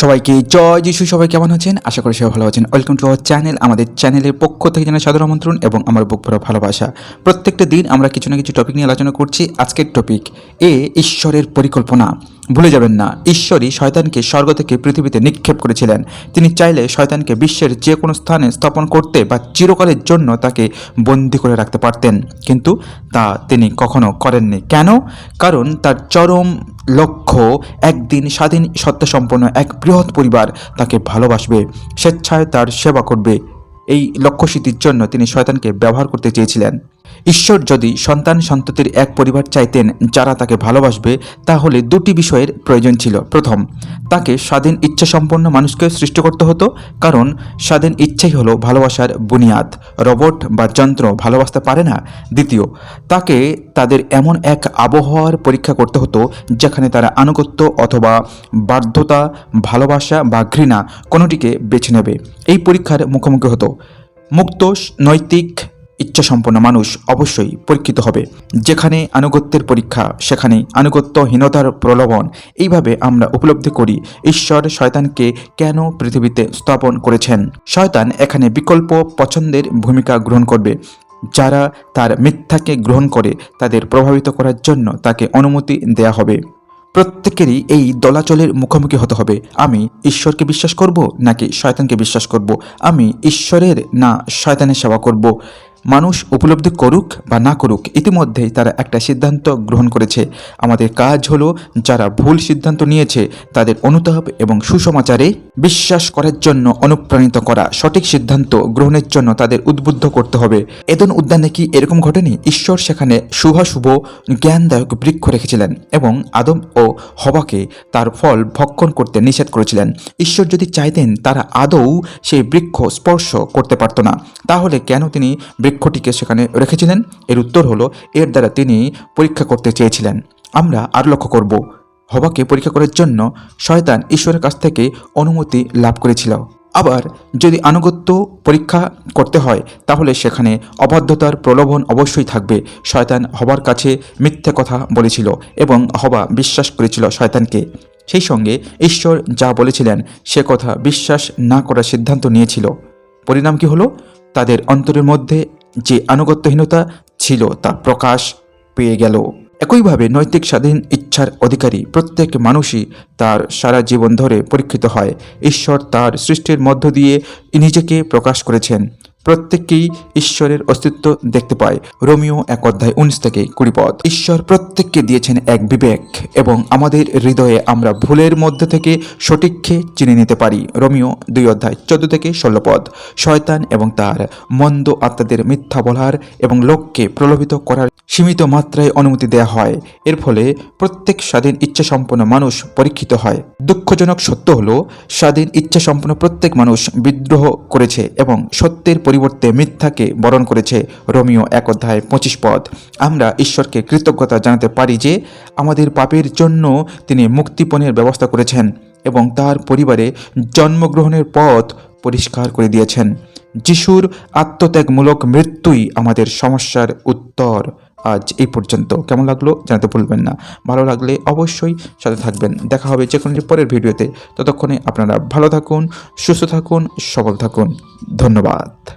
সবাইকে জয় যিশু, সবাই কেমন আছেন? আশা করি সবাই ভালো আছেন। ওয়েলকাম টু আওয়ার চ্যানেল আমাদের চ্যানেলের পক্ষ থেকে জানাই সাদর আমন্ত্রণ এবং আমার বুক ভরা ভালোবাসা। প্রত্যেকটা দিন আমরা কিছু না কিছু টপিক নিয়ে আলোচনা করছি। আজকের টপিক এ ঈশ্বরের পরিকল্পনা। ভুলে যাবেন না। ঈশ্বরই শয়তানকে স্বর্গ থেকে পৃথিবীতে নিক্ষেপ করেছিলেন। তিনি চাইলে শয়তানকে বিশ্বের যে কোনো স্থানে স্থাপন করতে বা চিরকালের জন্য তাকে বন্দি করে রাখতে পারতেন। কিন্তু তা তিনি কখনো করেননি। কেন? কারণ তার চরম লক্ষ্য একদিন স্বাধীন সত্তাসম্পন্ন এক বৃহৎ পরিবার তাকে ভালোবাসবে, স্বেচ্ছায় তার সেবা করবে। এই লক্ষ্যসিদ্ধির জন্য তিনি শয়তানকে ব্যবহার করতে চেয়েছিলেন। ঈশ্বর যদি সন্তান সন্ততির এক পরিবার চাইতেন যারা তাকে ভালোবাসবে, তাহলে দুটি বিষয়ের প্রয়োজন ছিল। প্রথম, তাকে স্বাধীন ইচ্ছা সম্পন্ন মানুষকে সৃষ্টি করতে হতো, কারণ স্বাধীন ইচ্ছাই হলো ভালোবাসার বুনিয়াদ। রোবট বা যন্ত্র ভালোবাসতে পারে না। দ্বিতীয়, তাকে তাদের এমন এক আবহাওয়ার পরীক্ষা করতে হতো, যেখানে তারা আনুগত্য অথবা বাধ্যতা, ভালোবাসা বা ঘৃণা কোনোটিকে বেছে নেবে। এই পরীক্ষার মুখোমুখি হতো। মুক্ত, নৈতিক ইচ্ছাসম্পন্ন মানুষ অবশ্যই পরীক্ষিত হবে। যেখানে আনুগত্যের পরীক্ষা, সেখানে আনুগত্যহীনতার প্রলোভন, এইভাবে আমরা উপলব্ধি করি, ঈশ্বর শয়তানকে কেন পৃথিবীতে স্থাপন করেছেন? শয়তান এখানে বিকল্প পছন্দের ভূমিকা গ্রহণ করবে। যারা তার মিথ্যাকে গ্রহণ করে, তাদের প্রভাবিত করার জন্য তাকে অনুমতি দেয়া হবে। প্রত্যেকেরই এই দলাচলের মুখোমুখি হতে হবে। আমি ঈশ্বরকে বিশ্বাস করব, নাকি শয়তানকে বিশ্বাস করব? আমি ঈশ্বরের, না শয়তানের সেবা করব? মানুষ উপলব্ধি করুক বা না করুক ইতিমধ্যেই তারা একটা সিদ্ধান্ত গ্রহণ করেছে। আমাদের কাজ হলো যারা ভুল সিদ্ধান্ত নিয়েছে, তাদের অনুতাপ এবং সুসমাচারে বিশ্বাস করার জন্য অনুপ্রাণিত করা। সঠিক সিদ্ধান্ত গ্রহণের জন্য তাদের উদ্বুদ্ধ করতে হবে। এদন উদ্যানে কি এরকম ঘটেনি? ঈশ্বর সেখানে শুভাশুভ, জ্ঞানদায়ক বৃক্ষ রেখেছিলেন এবং আদম ও হবাকে তার ফল ভক্ষণ করতে নিষেধ করেছিলেন। ঈশ্বর যদি চাইতেন তারা আদৌ সেই বৃক্ষ স্পর্শ করতে পারত না, তাহলে কেন তিনি বৃক্ষটিকে সেখানে রেখেছিলেন। এর উত্তর হলো, এর দ্বারা তিনি পরীক্ষা করতে চেয়েছিলেন। আমরা আর লক্ষ্য করব, হবাকে পরীক্ষা করার জন্য শয়তান ঈশ্বরের কাছ থেকে অনুমতি লাভ করেছিল। আবার যদি আনুগত্য পরীক্ষা করতে হয়, তাহলে সেখানে অবাধ্যতার প্রলোভন অবশ্যই থাকবে। শয়তান হবার কাছে মিথ্যে কথা বলেছিল এবং হবা বিশ্বাস করেছিল শয়তানকে। সেই সঙ্গে ঈশ্বর যা বলেছিলেন, সে কথা বিশ্বাস না করার সিদ্ধান্ত নিয়েছিল। পরিণাম কি হলো? তাদের অন্তরের মধ্যে যে আনুগত্যহীনতা ছিল তা প্রকাশ পেয়ে গেল। একইভাবে নৈতিক স্বাধীন ইচ্ছার অধিকারী প্রত্যেক মানুষই তার সারা জীবন ধরে পরীক্ষিত হয়। ঈশ্বর তার সৃষ্টির মধ্য দিয়ে নিজেকে প্রকাশ করেছেন। প্রত্যেককেই ঈশ্বরের অস্তিত্ব দেখতে পায়। রোমিও এক অধ্যায় উনিশ থেকে কুড়ি পদ। ঈশ্বর প্রত্যেককে দিয়েছেন এক বিবেক এবং আমাদের হৃদয়ে আমরা ভুলের মধ্যে থেকে সঠিককে চিনে নিতে পারি। রোমিও দুই অধ্যায় চোদ্দ থেকে ষোলো পদ। শয়তান এবং তার মন্দ আত্মাদের মিথ্যা বলার এবং লোককে প্রলোভিত করার সীমিত মাত্রায় অনুমতি দেওয়া হয়। এর ফলে প্রত্যেক স্বাধীন ইচ্ছা সম্পন্ন মানুষ পরীক্ষিত হয়। দুঃখজনক সত্য হলো, স্বাধীন ইচ্ছা সম্পন্ন প্রত্যেক মানুষ বিদ্রোহ করেছে এবং সত্যের পরিবর্তে মিথ্যাকে বরণ করেছে রোমিও এক অধ্যায় পঁচিশ পদ। আমরা ঈশ্বরকে কৃতজ্ঞতা জানাতে পারি যে আমাদের পাপের জন্য তিনি মুক্তিপণের ব্যবস্থা করেছেন এবং তার পরিবারে জন্মগ্রহণের পথ পরিষ্কার করে দিয়েছেন। যিশুর আত্মত্যাগমূলক মৃত্যুই আমাদের সমস্যার উত্তর। আজ এই পর্যন্ত। কেমন লাগল জানাতে ভুলবেন না। ভালো লাগলে অবশ্যই সাথে থাকবেন। দেখা হবে যে কোনো পরের ভিডিওতে। ততক্ষণে আপনারা ভালো থাকুন, সুস্থ থাকুন, সবল থাকুন। ধন্যবাদ।